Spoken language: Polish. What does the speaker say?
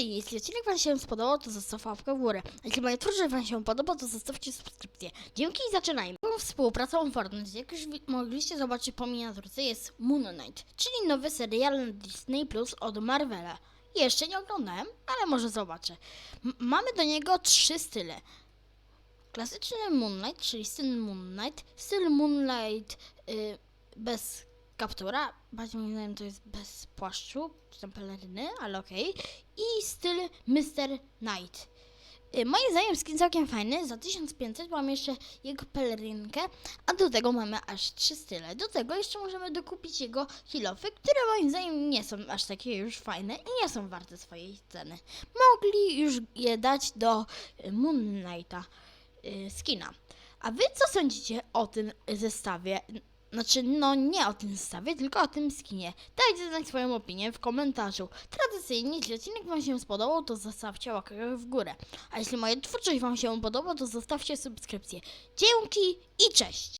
Czyli jeśli odcinek Wam się spodobał, to zostaw łapkę w górę. A jeśli moje twórcze Wam się podoba, to zostawcie subskrypcję. Dzięki i zaczynajmy. Taką współpracą Fortnite, jak już mogliście zobaczyć po miniaturce, jest Moon Knight, czyli nowy serial na Disney Plus od Marvela. Jeszcze nie oglądałem, ale może zobaczę. M- mamy do niego trzy style. Klasyczny Moonlight, czyli styl Moonlight, styl Moonlight y, bez kaptura, bardziej moim zdaniem to jest bez płaszczu, czy tam peleryny, ale okej. I styl Mr. Knight. Y, moim zdaniem skin całkiem fajny, za 1500 mam jeszcze jego pelerynkę, a do tego mamy aż trzy style. Do tego jeszcze możemy dokupić jego kilofy, które moim zdaniem nie są aż takie już fajne i nie są warte swojej ceny. Mogli już je dać do y, Moon Knighta y, skina. A wy co sądzicie o tym zestawie? Znaczy, no nie o tym zestawie, tylko o tym skinie. Dajcie znać swoją opinię w komentarzu. Tradycyjnie, jeśli odcinek Wam się spodobał, to zostawcie łapkę w górę. A jeśli moja twórczość Wam się podoba, to zostawcie subskrypcję. Dzięki i cześć!